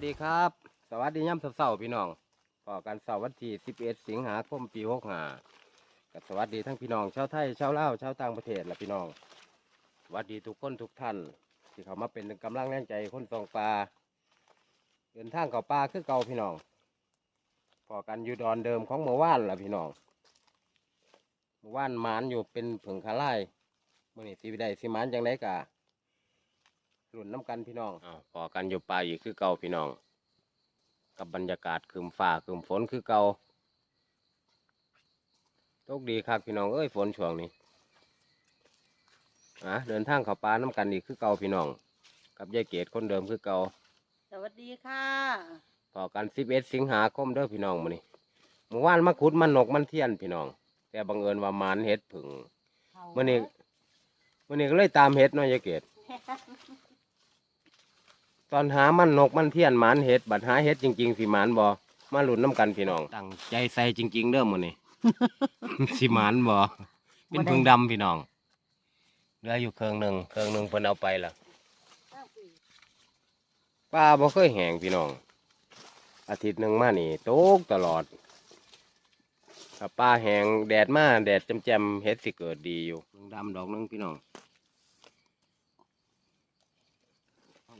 สดีครับ สวัสดีย่ำเสาร์ๆพี่น้องพอกันเสาร์วันที่ 11 สิงหาคมปี65กับสวัสดีทั้งพี่น้องชาวไทยชาวลาวชาวต่างประเทศและพี่น้องสวัสดีทุกคนทุกท่าน ที่เขามาเป็นกำลังแรงใจคนส่องปลาเดินทางเข้าป่าคือเก่าพี่น้องพอกันอยู่ดอนเดิมของเมื่อวานล่ะพี่น้องเมื่อวานหมานอยู่เป็นผึ่งขาไล่มื่อนี้สีได้สิหมานจังไดกะ รุ่นน้ำกันพี่น้องอ้าวพอกันอยู่ป่าอีกคือเก่าพี่น้อง กับบรรยากาศคืมฟ้าคืมฝนคือเก่าตกดีครับพี่น้องเอ้ยฝนช่วงนี้อะเดินทางเข้าป่าน้ำกันอีกคือเก่าพี่น้อง กับยายเกดคนเดิมคือเก่าสวัสดีค่ะพอกันสิบเอ็ดสิงหาคมเด้อพี่น้องมื้อนี้เมื่อวานมาขุดมันนกมันเทียนพี่น้อง แต่บังเอิญว่าหมานเห็ดผึ่งมื้อนี้มื้อนี้ก็เลยตามเห็ดเนาะยายเกด ตอนหามันนกมันเทียนหมานเห็ดบัดหาเห็ดจริงๆสิหมานบ่มาลุ้นน้ำกันพี่น้องตั้งใจใส่จริง ๆเด้อมื้อนี้สิหมานบ่เป็นพึ่งดำพี่น้องเหลืออยู่เครื่องหนึ่งเครื่องหนึ่งเพิ่นเอาไปละปลาบ่เคยแห้งพี่น้อง อาทิตย์หนึ่งมานี่ตกตลอดถ้าปลาแห้งแดดมาแดดแจ่มๆเห็ดสิเกิดดีอยู่พึ่งดำดอกหนึงพี่น้อง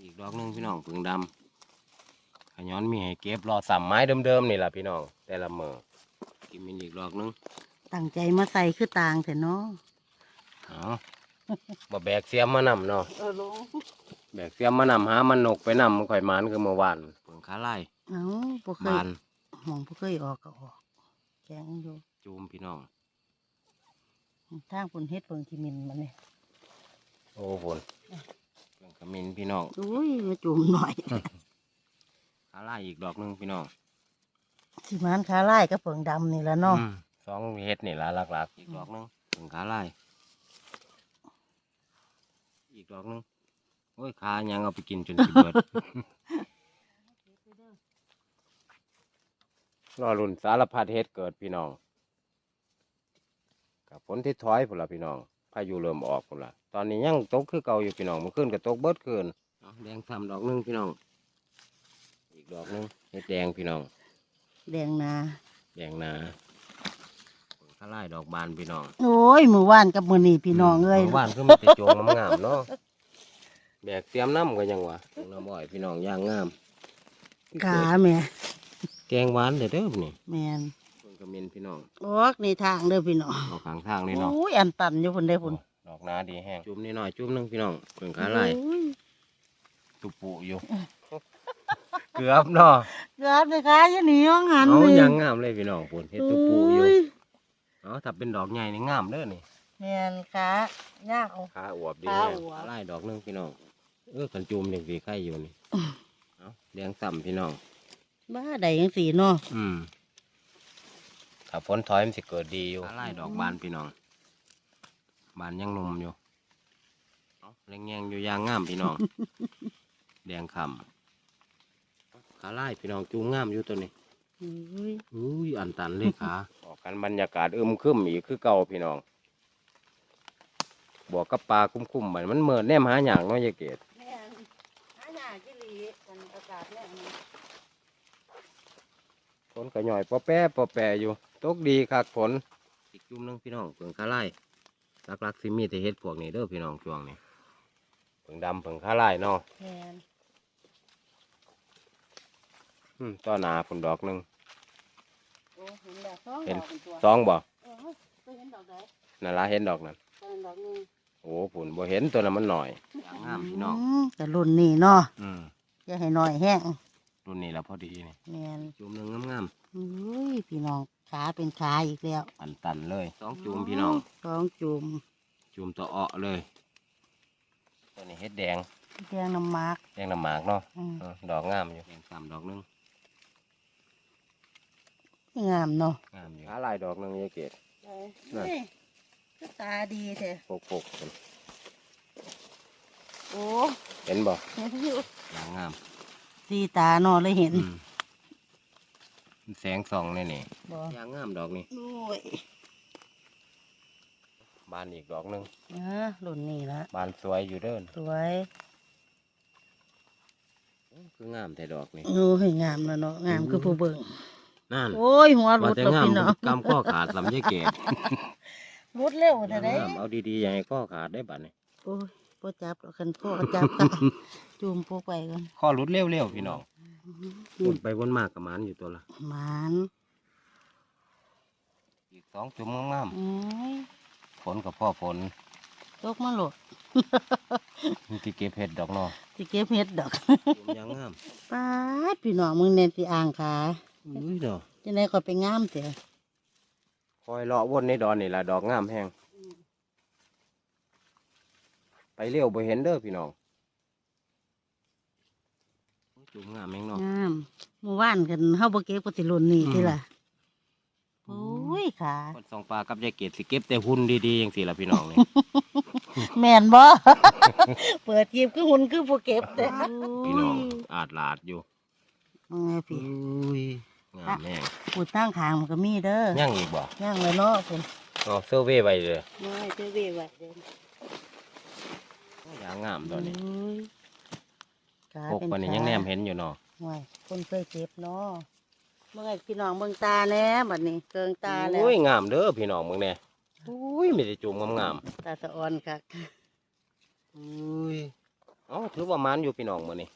อีก ดอกหนึงพี่น้องพึ่งดำขย้อนมีให้เก็บรอสามไม้เดิมๆนี่แหละพี่น้อง แต่ละเมอกินมีอีกดอกหนึงตั้งใจมาใส่คือต่างแต่เนาะเอาบ่แบกเสียมมานำเนาะเออลงแบกเสียมมานำหามันนกไปนำมันข่อยหมานคือเมื่อวานเพิ่งขาไล่เอ้าบ่เคบายนหมองบ่เคยออกก็ออกแกงอยู่จูมพี่น้องทางปุ่นเฮ็ดเบิ่งที่มินมันนี่โอ้ฝนเพิ่ง ขมินพี่น้องอุ้ยมาจุ่มหน่อยขาไล่อีกดอกหนึงพี่น้องสิมานขาไล่กับเปิงดำนี่แหละเนาะอืมสองเฮ็ดนี่ละหลักๆอีกดอกหนึงเพิ่งขาไล่อีกดอกหนึงโอ้ยขายังเอาไปกินจนสิเบิด รอรุ่นสารพัดเฮ็ดเกิดพี่น้องกับฝนที่ถอยพุ่นละพี่น้อง พายุเริ่มออกพุ่นละตอนนี้ยังตกคือเก่าอยู่พี่น้องเมื่อคืนก็ตกเบิดคืนเอาแดงซ้ำดอกหนึงพี่น้อง อีกดอกหนึงเฮ็ดแดงพี่น้อง แดงนา แดงหนาข้าไล่ดอกบานพี่น้อง โอ้ยมื้อวานกับมื้อนี้พี่น้องเอ้ยบ้านคือมันจะโจงงามๆเนาะแบกเตรียมน้ำก็ยังวะน้ำอ้อยพี่น้องย่างงามขาแม่แกงหวานเด้อเด้อนี่แม่ นเพิ่นก็เมินพี่น้องออกในทางเด้อพี่น้องออกข้างทางนี่เนาะโอ้ยอันตันอยู่พุ่นได้พุ่นดอกนาดีแห้งจุ่มนิดหน่อยจุ่มหนึงพี่น้องเพิ่งขาไล่โอ้ยตุปูอยู่เกือบเนาะเกือบเลยค่ะอย่าหนีว่างหันเอาเลยยังงามเลยพี่น้องปุ่นเฮ็ดตุปูอยู่โเอาถ้าเป็นดอกใหญ่นี่งามเด้อนี่แม่นค่ะย่างเอาขาอวบดีขาแฮงอวบไล่ดอกหนึงพี่น้องเออกันจุ่มยังสีไข่อยู่นี่เอาแดงซ้ำพี่น้องบ้าใดยังสีเนาะอืม ถ้าฝนถอยมันสิเกิดดีอยู่ไล่ดอกบานพี่น้อง บานยังหนุ่มอยู่เอาแรงแยงอยู่อยางงามพี่น้อง แดงคำขาไล่พี่น้องจูงงามอยู่ตัวนี้อุ้ยอุ้ยอันตันเลยขาออกกันบรรยากาศอึมครึมอีกคือเก่าพี่น้องบวกกับปลาคุ้มๆมันมันเหมือนแนมหาอย่างเน้อยยายเกดแม่นหาหยาจิลีกันอากาศแรงนี่ฝนก็หน่อยปอแป้ปอแปรอยู่ ตกดีคักฝนอีกจุ่มหนึงพี่น้องเผิงขาไล่หลักๆสิมีแต่เฮ็ดพวกนี้เด้อพี่น้องช่วงนี้เผิงดำเผิงขาไล่เนาะแม่นอืมต้อหนาผลดอกหนึ่งโอ้เห็นดอกสองเห็นดอกเป็นตัวสองบ่เออเคยเห็นดอกใดนั่นละเห็นดอกนั่นเคยเห็นดอกหนึงโอ้ผลบ่เห็นตัวนั้นมันหน่อยงามพี่น้องมแต่รุ่นนี้เนาะอืมจะให้น้อยแห้งรุ่นนี้ละพอดีนี่แม่นจุ่มหนึ่งงามอุ้ยพี่น้อง ขาเป็นขาอีกแล้วๆอันตันเลยสองจุ่มพี่น้องสองจุ่มจุ่มตัวเอ้อเลยตัวนี้เฮ็ดแดงแดงน้ำมากแดงน้ำหมากเนาะอืมเออดอกงามอยู่แดงสามดอกหนึงงามเนาะงามอยู่หาหลายดอกหนึงยายเกด นั่นเฮ้ยก็ตาดีแท้ปกปกๆกันโอ้เห็นบ่เห็นอยู่อย่างงามสีตาเนาะเลยเห็นอืมมัน แสงส่องเลยนี่บ่อย่างงามดอกนี้โอ้ยบานอีกดอกหนึงเออรุ่นนี้ละบานสวยอยู่เด้อสวยโอ้คืองามแต่ดอกนี่โอ้ยงามแล้วเนาะงามคือผู้เบิ่งนั่นโอ้ยหัวรุว่าดแต่แล้วงามพี่น้องกำข้อขาดลำไยเกศรุดเร็วแต่ได้งามเอาดีๆอย่าให้ข้อขาดได้บัดนี้โอ้ยพ่จับหรอกคันพ่อจับก็ จูมพวกไปก่อนข้อรุดเร็วๆพี่น้อง วนไปวนมากกับมันอยู่ตัวละหมานอีกสองจุ่มงามโอ้ยๆฝนกับพ่อฝนตกมาโหลดมันที่เก็บเห็ดดอกเนาะสิเก็บเห็ดดอกจุ่มยังงามป้าดพี่น้องมึงเน้นสิอ่างขาอุ้ยเนาะจังได๋ก็ไปงามเสียคอยเลาะวนในดอนนี่ละดอกงามแห้งไปเร็วบ่เห็นเด้อพี่น้อง จุ่มงามแม่งเนาะงามเมื่อวานกันเฮาบ่เก็บก็สิหล่นนี่ติล่ะโอ้ยขาคนสองปลากับยายเกดสิเก็บแต่หุ่นดีๆอย่างสิล่ะพี่น้องนี่แม่นบ่เปิดจีบคือหุ่นคือผู้เก็บแต่พี่น้องอาดลาดอยู่เอาไงพี่อุ้ยงามแห้งปูตั้งขางมันก็มีเด้อยังอีกบ่ย่างเลยเนาะคุณเอาเซอร์เวยไว้เลยน้อยเจ้าเวไว้เด้ออย่างงามตอนนี้โอ้ย ขาพกเป็นปานนี้ยังแนมเห็นอยู่เนาะห่วยคนเคยเก็บเนาะเมื่อไงพี่น้องเบิ่งตาแหน่บัดนี้เกิงตาแล้วอุ้ยงามเด้อพี่น้องมึงแน่อุ้ยมีแต่จุ่มงามตาสะออนค่ะๆอุ้ยเอ้าถือว่ามันอยู่พี่น้องมื้อนี้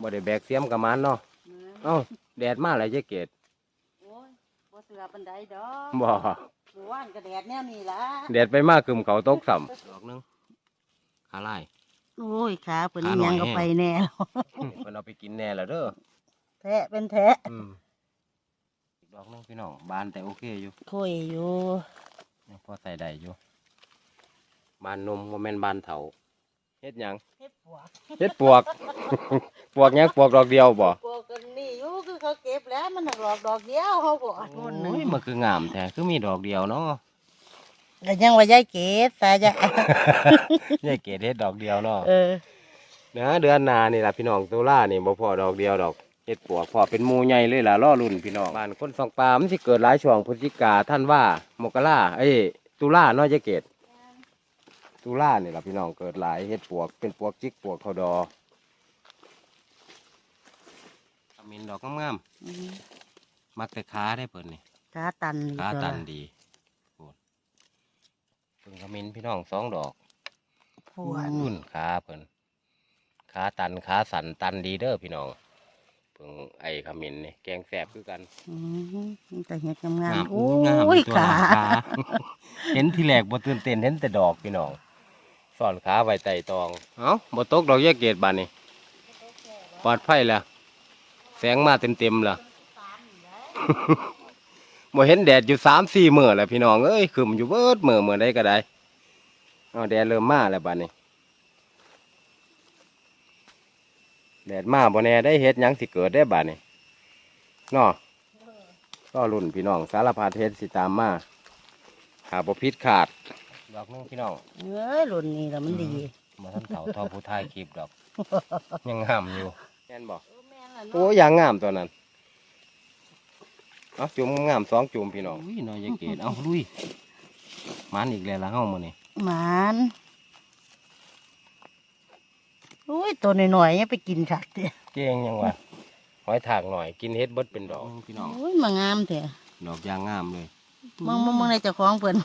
บ่ได้แบกเสียมกับมันเนาะเอ้าแดดมาแล้วยายเกดโอ้ยบ่เสือปันไดดอกบ่เมื่อวานก็แดดแนวนี้ล่ะแดดไปมากคึมเขาตกซ้ำดอกหนึงขาลาย โอ้ยขาเพิ่นขาหน่อย ยังก็แห้งไปแน่แล้วเพิ่นเอาไปกินแน่แล้วเด้อแทะเป็นแทะอืมอีกดอกหนึงพี่น้องบานแต่โอเคอยู่คุยอยู่ยังพอใส่ได้อยู่บานนมโมเมนบานเถาเฮ็ดหยังเฮ็ดปวกเฮ็ดปวก ปวกหยังปวกดอกเดียวบ่ปวกกันนี่อยู่คือเขาเก็บแล้วมันหนักหลอกดอกเดียวเขาบอกคนหนึงโอ้ยมันคืองามแท้คือมีดอกเดียวเนาะ ก็ยังว่ายายเกศตาจะยายเกดเฮ็ดดอกเดียวเนาะเออเนะเดือนหน้านี่ล่ะพี่น้องตุลานี่บ่พอดอกเดียวดอกเฮ็ดปวกพอเป็นหมู่ใหญ่เลยล่ะรอรุ่นพี่น้องบ้านคนสองปลามันสิเกิดหลายช่วงพฤศจิกาท่านว่ามกราเอ้ยตุลาเนาะยายเกดตุลานี่ล่ะพี่น้องเกิดหลายเฮ็ดปวกเป็นปวกจิกปวกเขาดอขมิ้นดอกงามๆมักแต่ขาได้เพิ่นนี่ขาตันขาตันดีโอ้ยเพิ่งขมิ้นพี่น้องสองดอกปวดอุ่นขาเพิ่นขาตันขาสันตันดีเด้อพี่น้องเพิ่งไอ้ขมิ้นนี่แกงแสบคือกันอืมแต่เห็ดงามๆโอ้โอ้งามยตัวขาขาเห็นทีแรกบ่ตื่นเต้นเห็นแต่ดอกพี่น้องสอนขาไว้ไต่ตองเอ้าบ่ตกดอกแยกเกตบานนี่ปลอดภัยแล้วแสงมาเต็มๆแล้ว บ่เห็นแดดอยู่สามสี่มื้อแล้วพี่น้องเอ้ยขึ้นอยู่เบิดมื้อมื้อใดก็ได้เอาแดดเริ่มมาแล้วบัดนี้แดดมาบ่แน่ได้เฮ็ดหยังสิเกิดได้บัดนี้เนาะก็รุ่นพี่น้องสารพัดเฮ็ดสิตามมาหาบ่ผิดขาดดอกหนึงพี่น้องเอ้ยรุ่นนี้แล้วมันดีมาทันเขาทอผู้ถ่ายคลิปดอก ยังงามอยู่แม่นบ่แม่นล่ะโอ้เนาะยางงามตัวนั้น เอาจุ่มงามสองจุ่มพี่น้องอุ้ยน้อยยายเกดเอาลุยมันอีกแล้วละเฮามื้อนี้หมานโอ้ยตัวน้อยๆยังไปกินคักเด้อเก่งยังวะหอยถากหน่อยกินเฮ็ดเบิดเป็นดอกพี่น้องโอ้ยมางามแท้ดอกยางงามเลยมองมองมองในเจ้าของเพิ่น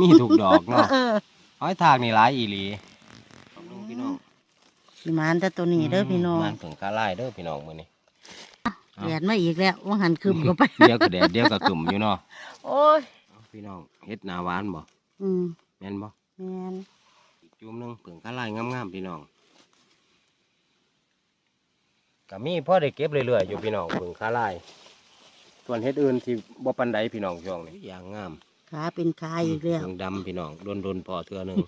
มีถูกดอกเนาะเออหอยทากนี่หลายอีหลีพี่น้องสิหมานแต่ตัวนี้เด้อพี่น้องมันถึงกาไล่เด้อพี่น้องมื้อนี้ แดดมาอีกแล้วว่าหันคืมก็ไป เดี๋ยวก็แดดเดี๋ยวก็กึ่มอยู่เนาะโอ้ยเอาพี่น้องเฮ็ดหนาหวานบ่อืมแม่นบ่แม่นอีกจุ่มหนึงถึงกาไล่งามๆพี่น้องก็มีพอได้เก็บเรื่อยๆอยู่พี่น้องถึงกาไล่ส่วนเฮ็ดอื่นที่บ่ปานใดพี่น้องช่วงนี้อย่างงามขาเป็นขาอีกแล้วถึงดำพี่น้องโดนๆพอเทื่อหนึง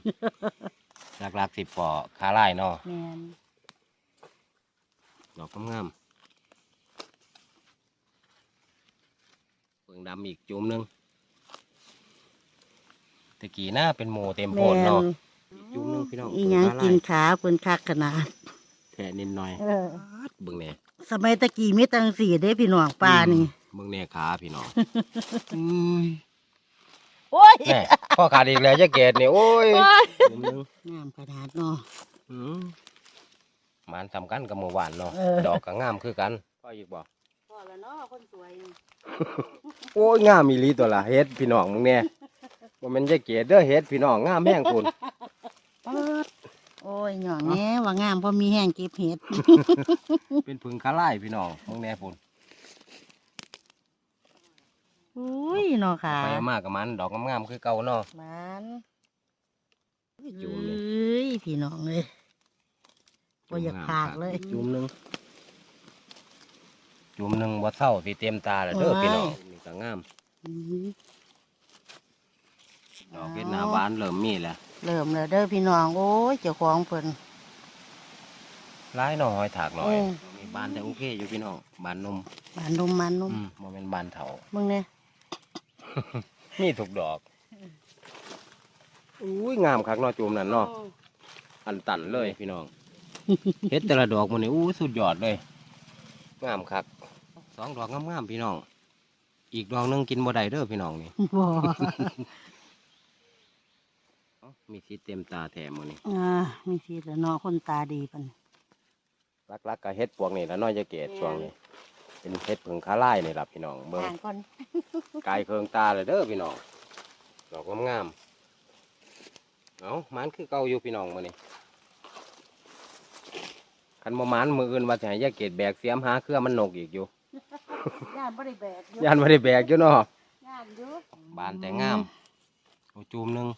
หลักๆสิพอคาไล่เนาะแม่นดอกงามๆเพิ่ งดำอีกจุ่มหนึงตะกี้หน้าเป็นหมูเต็มโพแม่นนเนาะจุ่มหนึงพี่น้องอีหยังเพิ่กินขาขาเพิ่นคักขนาดไล่แท่นิดหน่อยเออเบิ่งแหน่สมัยตะกี้มีตังสีเด้พี่น้องปลานี่เบิ่งแหน่ขาพี่น้องโอ้ยแหน่พ่อขาดอีกแล้วจะเกตนี่โอ้ยจุ่มหนึงงามขนาดเนาะอืมหมานสำคัญกับเมื่อวานเนาะเออดอกก็งามคือกันพ่ออีกบ่พอ แล้วเนาะคนสวยนี่โอ้ยงามมีลีตัวละเฮ็ดพี่น้องมึงแน่บ่แม่นยายเกดเด้อเฮ็ดพี่น้องงามแม่งคุณป๊าดโอ้ยหย่องแหน่ว่างามเพราะมีแห้งเก็บเห็ด เป็นผึ่งคาไล่พี่น้องมึงแน่พุ่นอุ้ยเนาะค่ะไปเอามากกับมัน ดอกงามๆคือเก่าเนาะมันจุ่เอมนี่้ยพี่น้องเลยบ่อยากพากเลย จุ่มหนึง จุ่มหนึงบ่เศร้าสิเต็มตาแล้วเด้อโอ้ยพี่น้องนี่ก็งามอืมดอกเฮ็ดหน้าบานเริ่มมีแล้วเริ่มแล้วเด้อพี่น้องโอ้ยเจ้าของเพิ่นหลายหน่อหอยถากหน่อยเออมีบานแต่โอเคอยู่พี่น้องบานนมบานนุ่มมันนุ่มอืมบ่แม่นบานเถามึงเนี่ยมีทุกดอกอุ้ยงามคักเนาะจุ่มนั่นเนาะอันตันเลยพี่น้องเฮ็ดแต่ละดอกมันนี่อู้สุดยอดเลย งามคัก สองดอกงามๆพี่น้อง อีกดอกหนึงกินบ่ได้เด้อพี่น้องนี่บ่เอ้ามีสีเต็มตาแถมมันนี่อ่ามีสิแล้วเนาะคนตาดีเพิ่นลักๆก็เฮ็ดพวกนี้แล้วน้อยจะเกตช่วงนี้ เป็นเฮ็ดผึ่งคาไล่นี่ล่ะพี่น้องเบิ่งทางก่อนกายเคืองตาเลยเด้อพี่น้องดอกงามๆเอามันคือเก่าอยู่พี่น้องมื้อนี้คันบ่มันมืออื่นว่าจะให้ยายเกตแบกเสียมหาเครือมันนกอีกอยู่ ย่านบ่ได้แบกอยู่ยานบ่ได้แบกอยู่เนาะย่านอยู่บานแต่งามโอ้จูมหนึง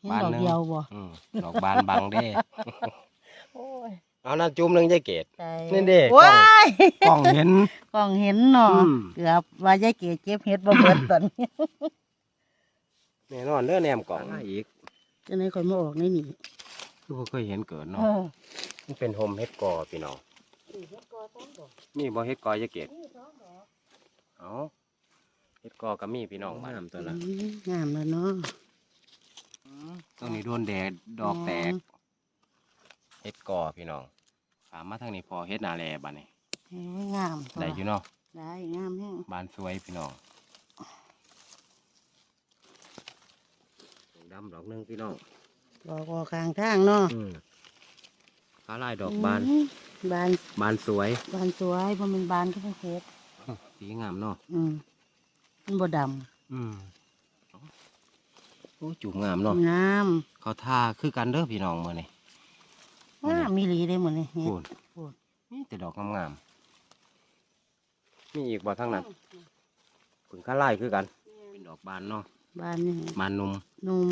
เห็นบานดอกหนึ่ง เดียวบ่อืมดอกบานบังเด้ โอ้ยเอานั่นจูมหนึงยายเกด ใจนี่เด้ ว้ายกล้องเห็น กล้องเห็นเนาะอืม เกือบว่ายายเก๋เก็บเห็ดบ่เบิดตอนนี้แน่นอนเด้อแนมกล่องอีกจังได๋ค่อยมาออกในนี่คือบ่เคยเห็นเกิดเอเนาะอมันเป็นโฮมเฮ็ดกอพี่น้อง เฮ็ดกอต้นดอกมีบ่เฮ็ดกอยายเกดนี่สองดอกเอาเฮ็ดกอก็มีพี่น้องบ้านตัวละอืมงามแล้วเนาะตรงนี้โดนแดดดอกแตกเฮ็ดกอพี่น้องถามมาทางนี้พอเฮ็ดนาแลบัดนี้เอ้ยงามตัวได้อยู่เนาะได้งามแฮงบานสวยพี่น้องดำดอกหนึงพี่น้องดอกออกข้างทางเนาะอืม ฟ้าลายดอกบานอืมบาน บานสวย บานสวยบ่แม่นบานก็บ่เฮ็ดสีงามเนาะอืมมันบ่ดำอืมโอ้จุ่มงามเนาะงามเขาท่าคือกันเด้อพี่น้องมื้อนี้งามมีหลีเด้หมื้นี้เฮ็ดพูดพูดมีแต่ดอกงามๆมีอีกบ่ทั้งนั้นผึ่งข้าไล่คือกัน เป็นดอกบานเนาะบานนี่บานนุ่มนุ่ม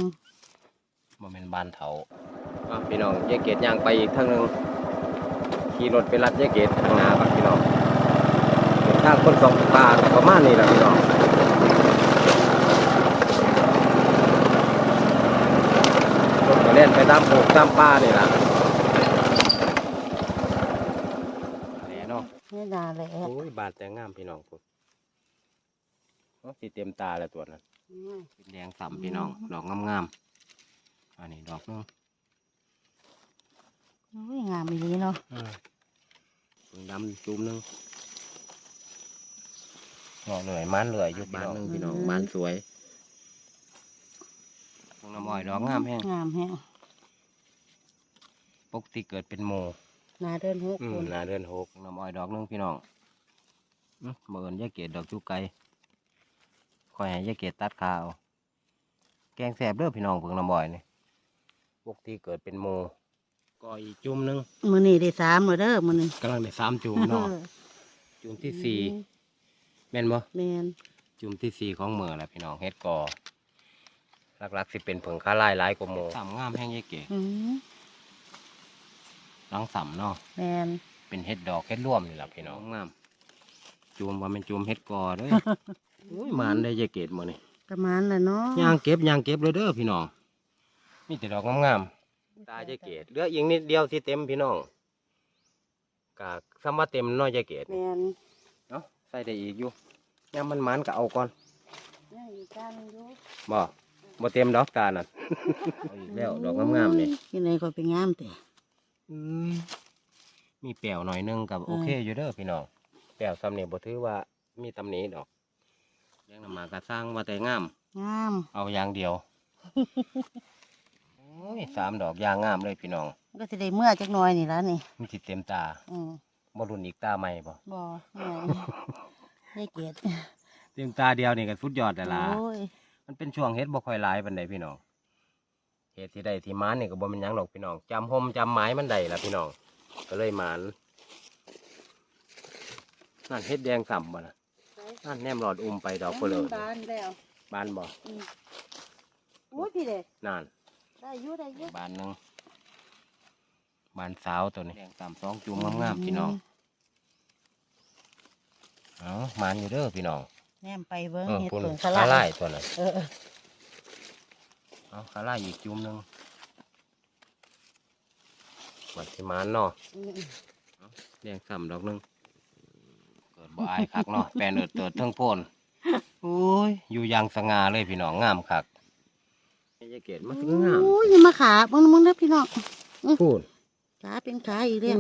บ่แม่นบานเถาอะพี่น้องยายเกดย่างไปอีกทางหนึงขี่รถไปรัดยายเกดทางหน้าครับพี่น้องเป็นทางคนสองปลาก็ประมาณนี้แหละพี่น้องรถก็เล่นไปตามโขกตามป่านี่ล่ะแหน่เนาะเฮ็ดนาแหละโอ้ยบาดแต่งามพี่น้องพุ่นโอ้สีเต็มตาแล้วตัวนั้นเป็นแดงสัมพี่น้องดอกงามๆ อันนี้ดอกหนึงโอ้ยงามมีหลีเนาะเพิ่งดำจุ่มหนึงงอกเหนื่อยมันเหนื่อยอยู่บานหนึงพี่น้องบานสวยพวงน้ำอ้อยดอกงามแห้งงามแฮงปกติเกิดเป็นโมนาเดินหกอืคมนนาเดือนหกน้ำอ้อยดอกหนึงพี่น้องอื้อมื่อนยายเกดดอกจุกไก่คอยให้ยายเกดตัดข้าว แกงแสบเด้อพี่น้องเพิ่งน้ำอ้อยนี่ ปกติเกิดเป็นโมก็อีกจุ่มหนึงมื้อนี้ได้สามแล้วเด้อมื้อนี้กำลังได้สามจุ่มเนาะจุ่มที่สี่แม่นบ่แม่นจุ่มที่สี่ของเมือแหละพี่น้องเฮ็ดกอหลักๆสิเป็นผงค้าลายหลายกว่าโมสามงามแห้งยายเก๋อืมหลังสำเนาะ แม่นเป็นเฮ็ดดอกเฮ็ดร่วมนี่แหละพี่น้องงามจุ่มว่าเป็นจุ่มเฮ็ดกอเด้ออุ้ยหมันได้ยายเกดมื้อนี้ประมาณแล้วเนาะย่างเก็บย่างเก็บเลยเด้อพี่น้อง มีแต่ดอกงามๆตายายเกดเหลืออีกนิดเดียวสิเต็มพี่น้องกะซ้ำว่าเต็มเน้อยยายเกดแม่นเนาะใส่ได้อีกอยู่ยามมันหมันก็เอาก่อนยังอีกจานหนึ่งอยู่บ่บ่เต็มดอกตานั่นเอาอีกแล้วดอกงามๆนี่ที่ไหนก็ไปงามแต่อืมมีแป้วหน่อยหนึงกับอืมโอเคอยู่เด้อพี่น้องแป้วซ้ำนี่บ่ถือว่ามีตำหนิดอกเลี้ยงน้ำหมากกระสร้างว่าแต่งาม งาม เอาอย่างเดียวโอ้อ้ ยสามดอกยางงามเลยพี่น้องมันก็สิได้เมื่อจักหน่อยนี่ละนี่มันสิเต็มตาอืมบ่รุนอีกตาใหม่บ่บ่แม่ได้เกตเต็มตาเดียวนี่ก็สุดยอดแล้วล่ะโอ้ยมันเป็นช่วงเฮ็ดบ่ค่อยหลายปานใดพี่น้องเฮ็ดที่ได้ที่หมานนี่ก็บ่แม่นหยังหรอกพี่น้องจำห่มจำไม้มันได้ล่ะพี่น้องก็เลยหมานนั่นเฮ็ดแดงส่ำบ่น่ะนั่นแนมหลอดอุ้มไปดอกเปลือกบานแล้วบานบ่อืมโอ้ยพี่เด็กนั่น ได้อยู่ได้อยู่บานหนึงบานสาวตัวนี้แดงส่ำสองจุ่มงามๆพี่น้องเอ้าหมานอยู่เด้อพี่น้องแนมไปเบิ้งเออเฮ็ดคุณเปิงขาคาไล่ลายตัวนั้นเออเออเอาขาไล่อีกจุ่มหนึงบัดสิหมานเนาะอืมแดงซ้ำดอกหนึงเกิดบ่อายคักเนาะแปลนเอิดเติดเทิงโพนโอ้ยอยู่อยางสง่าเลยพี่น้องงามคัก ยายเกดมันคืองามโอ้ยอย่ามาขามึงมึงเด้อพี่น้องพูดขาเป็นขาอีกแล้ว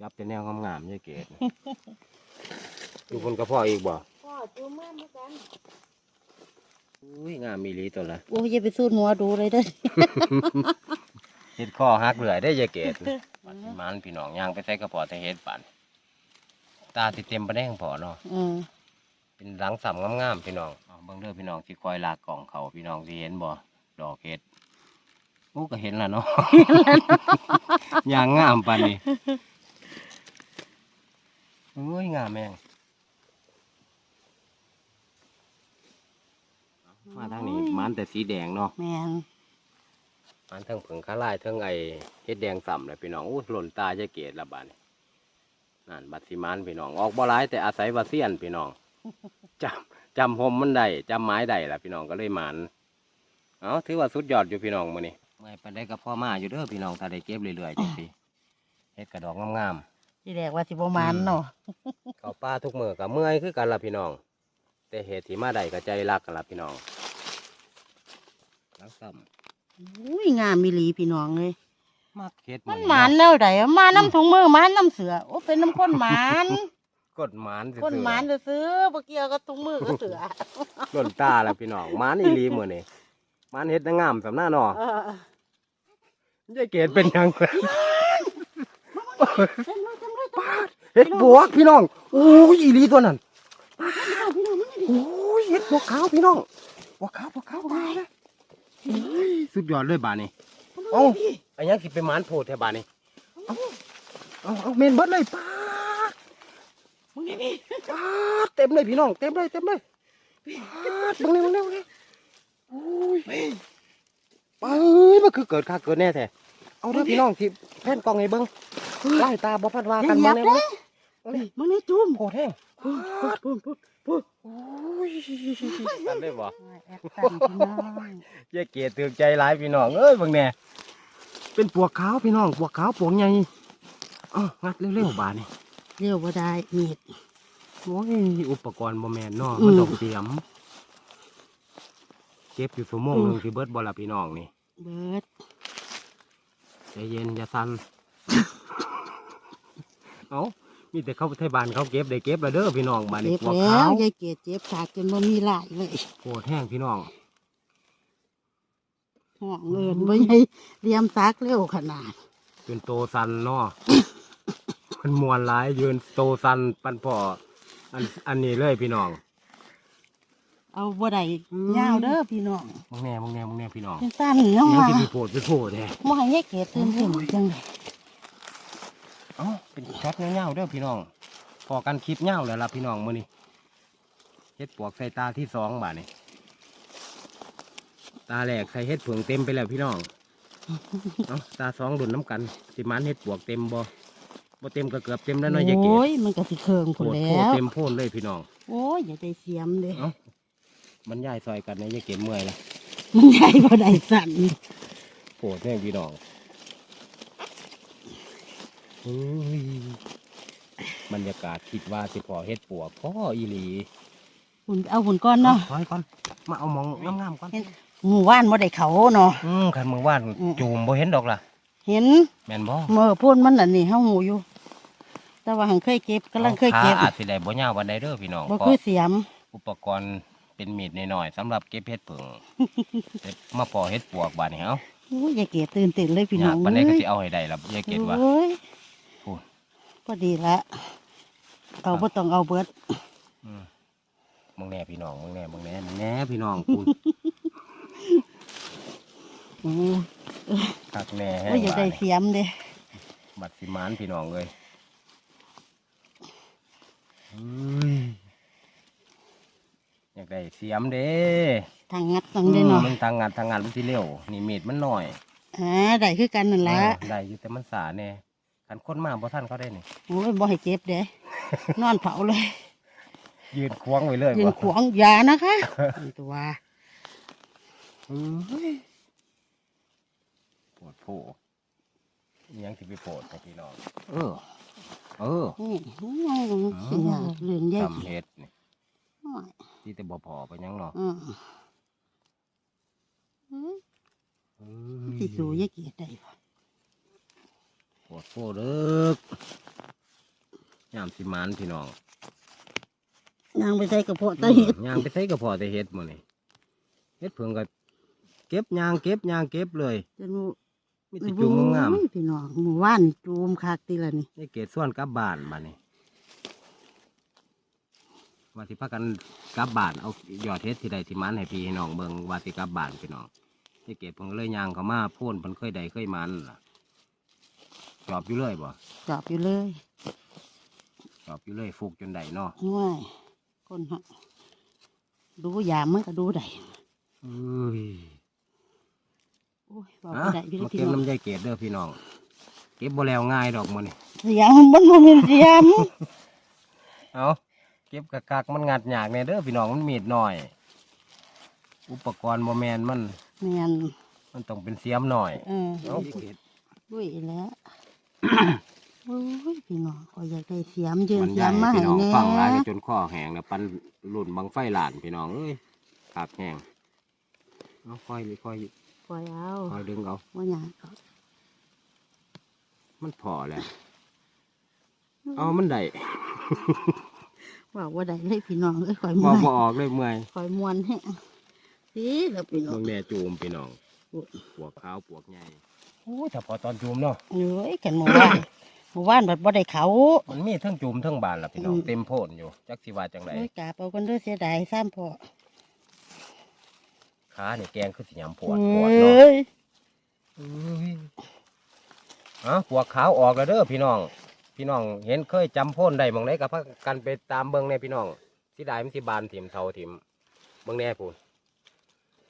จับแต่แนวงามๆยายเกดอยู่คนกับพ่ออีกบ่พ่อจูมือเหมือนกันอุ้ยงามมีหลีตัวละโอ้ยอย่าไปสูดหัวดูเลยเด้อเฮ็ดข้อหักเหลือยได้อยายเกดบัดสิมันพี่น้องย่างไปใส่กระเพาะแต่เฮ็ดปันตาติเต็มปะแดงพอเนาะอืมเป็นหลังสัมงามๆพี่น้องเอาเบิ่งเด้อพี่น้องสิคอยลากกล่องเขาพี่น้องสิเห็นบ่ดอกเห็ดโอ้ก็เห็นแล้วเนาะอย่างงามปานนี้โอ้ยงามแม่งมาทางนี้มันแต่สีแดงเนาะแมนมันทั้งผึ่งข้าลายทั้งไอเฮ็ดแดงสัมเลยพี่น้องอู้หล่นตาจะเกตละบาดนี้นั่นบัดสิมันพี่น้องออกบ่หลายแต่อาศัยว่าเสียนพี่น้องจำ จำพมมันได้จำไม้ได้ล่ะพี่น้องก็เลยหมันเอาถือว่าสุดยอดอยู่พี่น้องมื้อนี้เมื่อยปานใดกับพ่อมาอยู่เด้อพี่น้องถ้าได้เก็บเรื่อยๆจังซี่เฮ็ดกระดอกงามที่แรกว่าสิบ่มันเนาะๆเข้าป่าทุกมื้อก็เมื่อยคือกันล่ะพี่น้อง แต่เหตุที่มาได้ก็ใจรักกันล่ะพี่น้องรักซ้อุ้ยงามมีหลีพี่น้องเลยำมักเฮ็ดมันอหมันแล้วไดอะมาน้ำถุงมือหมันน้ำเสือโอ้เป็นน้ำข้นหมัน กดหมันซื่อๆข้นหมันซื้อๆบ่เกี่ยวกับถุงมือกับเสือ หล่นตาแล้วพี่น้องหมันอีหลีมื้อนี้หมันเฮ็ดได้งามสำหน้าเนาะเออยายเกดเป็นหยังเต็มเลยเต็มเลยเต็มเลยเฮ็ดบวกพี่น้องโอ้ยอีหลีตัวนั้นโอ้ยเฮ็ดบวกขาวพี่น้องบวกขาวบวกขาวมาเลยโอ้ยสุดยอดเลยบาดนี้เอ้าไอ้ยังสิไปหมานโพดแท้บาดนี้เอาเอาเอาเมนเบิดเลยป้าด มึงนี่พี่ป้าดเต็มเลยพี่น้องเต็มเลยเต็มเลยป้าดเบังเลยเบังเลยเบังเลยโอ้ยไปเอ้ยมันคือเกิดค่าเกิดแน่แท้เอาเด้อพี่น้องสิแผ่นกล่องให้เบิ่งไล่ตาบ่พัดว่ากันอมาย่าเลยเด้เบิ่งมึงนี่จุ่มโหดแห้งพูดพูดพูดพูดพูดโอ้ยกันเลยบ่แอบสั่นพี่น้องยายเกดตือใจร้ายพี่น้องเอ้ยเบางแน่เป็นปวกขาวพี่น้องปวกขาวปวกใหญ่เอ้างัดเร็วๆบาดนี่ เร็วบ่ได้มีดโอ้ยอุปกรณ์บ่แม่นเนาะอืมมันต้องเตรียมเก็บอยู่ชั่วโมงหนึงสิเบิดบ่ล่ะพี่น้องนี่เบิดใจเย็นอย่าสั่นเอ้ามีแต่เขาไทยบ้านเขาเก็บได้เก็บแล้วเด้อพี่น้องบาดนี้เจ็บปวกแล้ขาวว ยายเกดเจ็บขาดจนบ่มีหลายเลยโหดแห้งพี่น้อง ห่วงเงินบ่ใหญ่เรียมซักเร็วขนาดจนโตสันเนาะ มันมวนหลายยืนโตสันปันพ่ออันอันนี้เลยพี่น้องเอาบ่ได้อืมยาวเด้อพี่น้องมึงแน่มึงแน่มึงแน่พี่น้องเป็นสั้นเนาะยังว่าจะไปโผล่ไปโผล่แท้บ่ให้ยายเกดตื่นขึ้นจังได๋เอ้าเป็นช็อตเงาๆเด้อพี่น้องพอกันคลิปเงาแล้วล่ะพี่น้องมื้อนี้เฮ็ดปวกใส่ตาที่สองบาดนี้ตาแรกใส่เฮ็ดผึ่งเต็มไปแล้วพี่น้อง เอ้าตาสองดุนน้ำกัน สิมันเฮ็ดปวกเต็มบ่ บ่เต็มก็เกือบเต็มแล้วเนาะยายเกศโอ้ยมันก็สิเคิงโคพุ่นตรแล้โคตรวเต็มโพ่นเลยพี่น้อง โอ้ยอย่าได้เสียมเด้เอ้า มันย่ายซอยกันนะยายเกศเมื่อยละมันใหญ่บ่ได้สั่นโผล่แน่พี่น้องอุ้ยบรรยากาศคิดว่าสิพอเฮ็ดปวกพ่ออีหลีหุ่นเอาหุ่นก้อนเนาะถอยก่อนมาเอาหมองงามๆก่อนหมู่บ้านบ่ได้เขาเนาะ อืมขันมือว่านอืม จูมบ่เห็นดอกล่ะเห็นแม่นบ่เมื่อพ่นมันน่ะนี่เฮาหูอยู่ แต่ว่าหังเคยเก็บกำลังเคยเก็บขาอาจสิได้บ่ยาววันใดเด้อพี่น้องบ่เพราะคือเสียม อุปกรณ์เป็นมีดหน่อยๆสำหรับเก็บเห็ดผึ่งเฮ็ดมาพอเห็ดปวกบาดนี้เอ้าโอ้ยยายเกดตื่นเต้นเลยพี่น้ยาอกงปานใดก็อ้ยสิเอาให้ได้ล่ะยายเกดว่าโอ้ยพูดพอดีละเอาบ่ต้องเอาเบิดอืมมึงแน่พี่น้องมึงแน่มึงแน่มึงแน่พี่น้องกูโอ้คักแน่แฮงยอยากได้บาดนี้เสียมเด้บัดสิมานพี่น้องเลย อุ้ยอยากได้เสียมเด้ทางงัดต้องได้เนาะมันทางงานทางงานมันสิเร็วนี่มีดมันหน่อยอ่าได้คือกันนั่นละเออได้อยู่แต่มันสาแน่คันคนมาบ่ทันเขาได้นี่โอ้ยบ่ให้เจ็บเด้นอนเผาเลย ยืนควงไว้เลยยืนบ่ขวางอยานะคะนี่ตัวอุ้ยปวดโผอิหยังที่ไปโปวดให้พี่น้องเออ เออนี่สิยากเรื่องใหญ่ทำเฮ็ดนี่ที่แต่บ่พอไปยังเนาะอืมอืมสิสู้ยายเกดได้บ่ปวดโผเด้อยามสิมานพี่น้องนางไปใส่กระเพาะตาเห็ดยางไปใส่กระเพาะแต่เฮ็ดมื้อนี่เฮ็ดเพิ่งก็เก็บยางเก็บยางเก็บเลยจนห มู่มีแต่จุ่มงามโอ้ยพี่น้องหมู่ว่านจูมคักติละนี่ๆได้เกศส่วนกลับบ้านบัดนี้ว่าสิพากันกลับบ้านเอายอดเฮ็ดที่ใดที่มันให้พี่ให้น้องเบิ่งว่าสิกลับบ้านพี่น้องได้เกศเพิ่นก็เลยย่างเข้ามาโพ่นเพิ่นเคยได้เคยมันล่ะจอบอยู่เลยบ่จอบอยู่เลยจอบอยู่เลยฟุกจนได้เนาะง่ายคนฮะดูยามมันก็ดูได้เอ้ย โอ้ยบอกอะบ่ได้พี่มาพี่เก็บน้องน้ำยายเกศเด้อพี่น้อง เก็บบ่แล้วง่ายดอกมื้อนี้เสียมมันบ่เป็นเสียมเอาเก็บกะกักมันงัดยากแน่เด้อพี่น้องมันมีดหน่อย อุปกรณ์บ่แมนมัน แม่นมันต้องเป็นเสียมหน่อยเออเอาด้วยแล้วโอ้ยพี่น้องขอยอยากได้เสียมยืนมันเสีใหยญ่มมาให้พี่น้องแน่ฟังร้ายกันจนข้อแห้งแล้วปันรุ่นบังไฟหลานพี่น้องเอ้ยขากแห้งเอาค่อยค่อยป ล่อยเอาค่อยดึงเอาว่าหยังก็มันพอแล้ว เอามันได้ว่าว่าได้เลยพี่น้องเอ้ยข่อยบม่อวนกบ่ออกเลยเมื่อยข่อยมวนให้สิแล้วพี่น้อเมืงองแน่จูมพี่น้องโอ้ยปวกขาวปวกใหญ่โอ้ยถ้าพอตอนจูมเนาะเอ้ยกันหมู่บ้านหมู่บ้านบัดบ่ได้เขามันมีทั้งจูมทั้งบานล่ะพี่น้องอืมเต็มโพนอยู่จักสิว่าจังไดโอ้ยกาเปเอากันเด้อเสียดายซ้ำพอ ขาเนี่ยแกงคือสิยำปปววดดปวดเอเนาะ้ยอ๋อปวกขาวออกแล้วเด้อพี่น้อง พี่น้องเห็นเคยจำโพ่นได้หมองได้กับพักกันไปตามเบิ้งในพี่น้องสิได้มันสิบานถิ่มเท่าถิ่มเบิ้งแน่พูน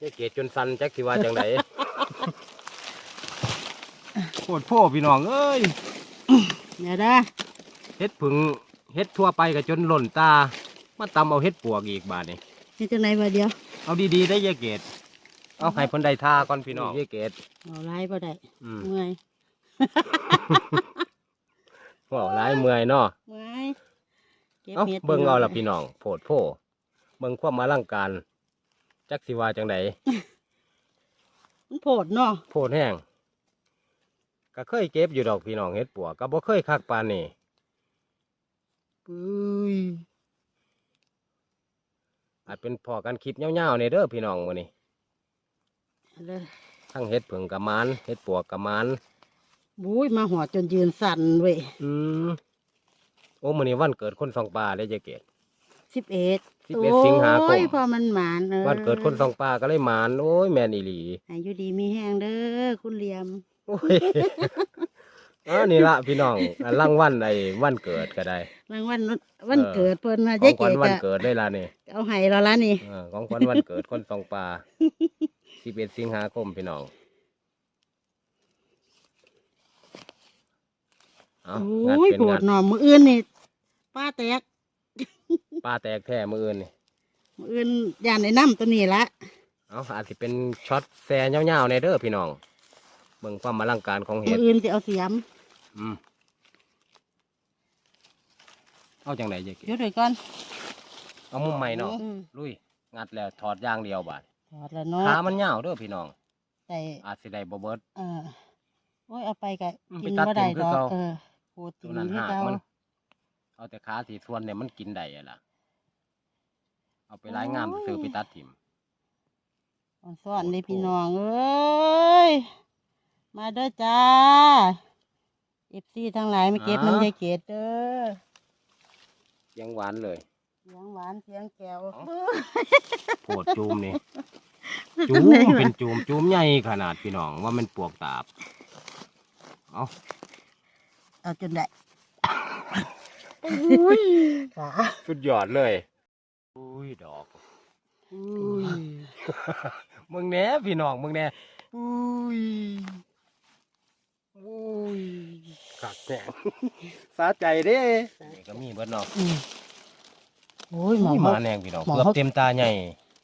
นี่เกตจนสันจักสิว่าจังไดโคตรโพ่พี่น้องเอ้ยเดี๋ยวด้าเฮ็ดผึ่งเฮ็ดทั่วไปก็จนหล่นตา มาตำเอาเฮ็ดปวกอีกบาดนี่นี่จังไหนบ่เดียว เอาดีๆได้อยายเกต เอาให้เพิ่นได้ท่าก่อนพี่น้องยายเกตเอาไล่บ่ได้อืมเมื่อยว่าหลายเมื่อยเนาะเมื่อยก็บเอาห็ดเบิ่งเอาละพี่น้องโผดโพเบิ่งความมาลังการจักสิว่าจังไดมันโผดเนาะโพดแห้งก็เคยเก็บอยู่ดอกพี่น้องเฮ็ดปัวก็บ่เคยคักปานนี่ปุ้ยอาจเป็นพอกันคลิปยาวๆในเด้อพี่น้องมื้อนี้ เอาเลยทั้งเฮ็ดผึ่งกะมานเฮ็ดปัวกะมานบุ้ยมาหัวจนยืนสั่นเว้ยอืมโอ้มื้อนี้วันเกิดคนสองป่าเลยเจ๊เกดสิบเอ็ด11สิงหาคมโอ้ยพอมันหมานออวันเกิดคนสองป่าก็เลยหมานโอ้ยแม่นอีหลีอายุดีมีแห้งเด้อคุณเหลียมโอ้ยอ้าวนี่ละพี่น้องอะรางวัลไอ้วันเกิดก็ได้รางวัลวันเออเกิดเพิ่นมาขอเจ๊งขวัเก๋ญวันก็เกิดได้ละนี่เอาให้เราละนี่เออของขวัญวันเกิดคนสองป่า สิบเอ็ดสิงหาคมพี่น้องเอางัดโอ้ยเป็นโผงัดดหน่อมืออื่นนี่ป้าแตกป้าแตกแท้มืออื่นนี่มืออื่นย่านในน้ำตัวนี้ละเอาอาจจะเป็นช็อตแซ่เงาวๆในเด้อพี่น้องเบิ่งความอลังการของมืเห็อดอื่นจะเอาเสียมอืมเอาจังไหนเจ๊เดี๋ยวเดี๋ยวก่อนเอามุมใหม่เนาะ อืมลุย งัดแล้วถอดอย่างเดียวบาด ถอดแล้วเนาะขามันยาวเด้อพี่น้อง ใส่อาจสิได้บ่เบิด เออโอ้ยเอาไปกะอืมกินไปตัดบ่ได้ถิ่มดคืออกเก่าเออโคตรตักิวนนั้นที่หากเก่ามันเอาแต่ขาสีส่วนเนี่ยมันกินได้อะล่ะ เอาไปรายงามซื้อไปตัดถิ่มอ่อนซ่อนเลยพี่น้องเอ้ย มาเด้อจ้าเอฟซีทั้งหลายมาเก็บน้ำยายเกดเด้อยังหวานเลยเสียงหวานเสียงแก้วเอ้าโพดจูมนี่จูมเป็นจูมจูมใหญ่ขนาดพี่น้องว่ามันปวกตาบเอาเอาจนได้ขาสุดยอดเลยอุ้ยดอกอุ้ยมึงแหน่พี่น้องมึงแหน่อุ้ยอุ้ยกักแกงสาใจเด้นี่ก็มีเบิดเนาะอืม โอ้ยหมอนี่เขามาแนงพี่น้องหมอเกือบเขา เต็มตาใหญ่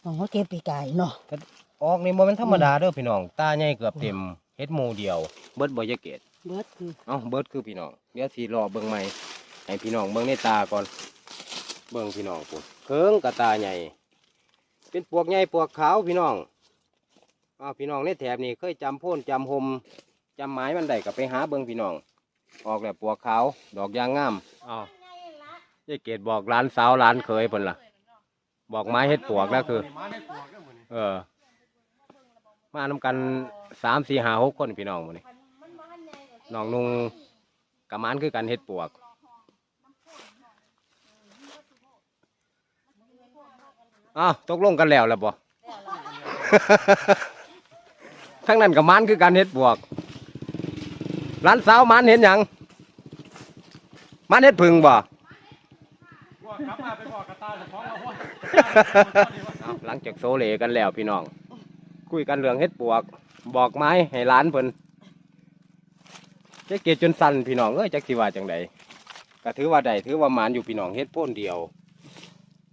หมอเขาเก็บปีกายเนาะออกนี่บ่แมันธรรมดาเด้อพี่น้องตาใหญ่เกือบเต็มเฮ็ดหมูเดียว เบิดบ่ยะเกตเบิดคือเอ้าเบิดคือพี่น้องเดี๋ยวสิรอเบิ่งใหม่ให้พี่น้องเบิ่งในตาก่อน เบิ่งพี่น้องปุ่นเคิงกระตาใหญ่ เป็นปวกใหญ่ปวกขาวพี่น้องอ้าวพี่น้องในแถบนี้เคยจำโพ่นจำหมจำไม้มันได้ก็ไปหาเบิ่งพี่น้อง ออกแล้วปวกขาวดอกยางงามอ้าว ยายเกดบอกร้านสาวร้านเคยเพิ่นล่ะ บอกไม้เฮ็ดปวกแล้วคือ เออ มานำกันสามสี่ห้าหกคนพี่น้องหมดนี่น้องนุ่งกะมานคือกันเฮ็ดปวก อ้าวตกลงกันแล้วแล้วบ่ ทั้งนั้นกับมันคือการเฮ็ดปวก ร้านสาวมันเห็นหยังมันเฮ็ดพึ่งบ่ เอาหลังจากโซเลกันแล้วพี่น้อง คุยกันเรื่องเฮ็ดปวก บอกไม้ให้ร้านเพิ่นเจ๊เกดจนสั่นพี่น้องเอ้ยจักสิว่าจังใดก็ถือว่าใดถือว่าหมานอยู่พี่น้องเฮ็ดโพ่นเดียว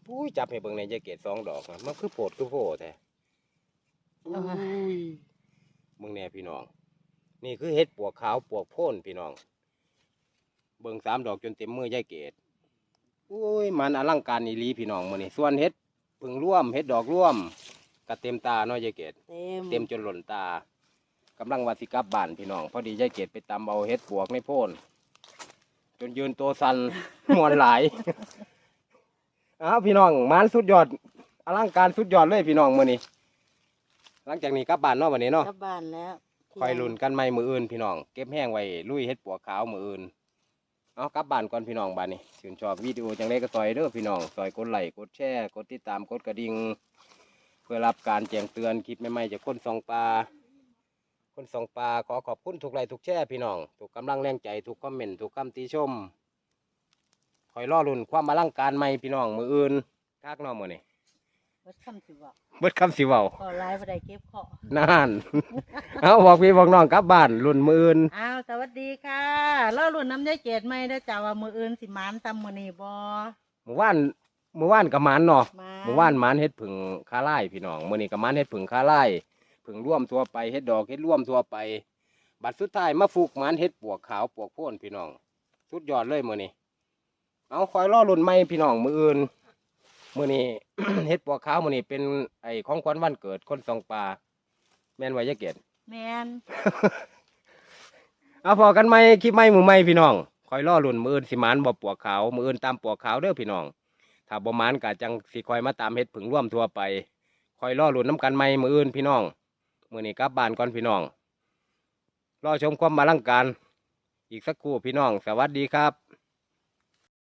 ปุ้ยจับให้เบิ่งในเจ๊เกดสองดอกอะมันคือโพดคือโพแท้มึงแน่พี่น้อง นี่คือเฮ็ดปวกขาวปวกโพ่นพี่น้อง เบิ่งสามดอกจนเต็มมือยายเกด อุ้ยมันอลังการอีหลีพี่น้องมื้อนี้ส่วนเฮ็ดพึ่งร่วมเฮ็ดดอกร่วมก็เต็มตาเนาะยายเกดเต็มเต็มจนหล่นตากำลังวาสิกลับบ้านพี่น้องพอดียายเกดไปตำเอาเฮ็ดปวกในโพนจนยืนตัวสัน มวนหลายอ้าวพี่น้องมันสุดยอดอลังการสุดยอดเลยพี่น้องมื้อนี้หลังจากนี้กลับบ้านเนาะวันนี้เนาะกลับบ้านแล้วคอยลุ้นกันใหม่มืออื่นพี่น้องเก็บแห้งไว้ลุยเฮ็ดปวกขาวมืออื่น เอากลับบ้านก่อนพี่น้องบ้านนี้ชื่นชอบวิดีโอจังไดก็ซอยเด้อพี่น้องซอยกดไลค์กดแชร์กดติดตามกดกระดิ่งเพื่อรับการแจ้งเตือนคลิปใหม่ๆจากคนสองปลาคนสองปลาขอขอบคุณทุกไลค์ทุกแชร์พี่น้องทุกกำลังแรงใจทุกคอมเมนต์ทุกคำติชมคอยรอรุ่นความอลังการใหม่พี่น้องมืออื่นทักน้องมือนี่ เบิดคำสิบอกเบิดคำสิเว้าขอไลฟ์บ่ได้เก็บขอนานเอาบอกพี่บอกน้องกลับบ้านรุ่นมืออื่นอ้าวสวัสดีค่ะเล่ารุ่นน้ำยายเกดไหมเด้อจ้าว่ามืออื่นสิหมานตำมือนี่บ่เมื่อวานเมื่อวานกับมันเนาะมาเมื่อวานมันเฮ็ดผึ่งคาไล่พี่น้องมื้อนี้กับมันเฮ็ดผึ่งคาไล่ผึ่งร่วมทั่วไปเฮ็ดดอกเฮ็ดร่วมทั่วไป บัดสุดท้ายมาฟูกมันเฮ็ดปวกขาวปวกโพ่นพี่น้อง สุดยอดเลยมื้อนี้เอาคอยรอรุ่นใหม่พี่น้องมื้ออื่น มื้อนี้ เฮ็ดปวกขาวมื้อนี้เป็นไอ้ของขวัญวันเกิดคนสองปลาแม่นไว้ยะเกดแมนเอาพอกันไหมคลิปไหมมือไหมพี่น้องคอยรอรุ่นมืออื่นสิหมานบ่ปวกขาวมืออื่นตามปวกขาวเด้อพี่น้อง ถ้าบ่หมานกะจังสิคอยมาตามเฮ็ดผึ่งร่วมทั่วไปคอยรอรุ่นน้ำกันไหมมืออื่นพี่น้องมือนี้กลับบ้านก่อนพี่น้องรอชมความมาลังการ อีกสักครู่พี่น้อง สวัสดีครับ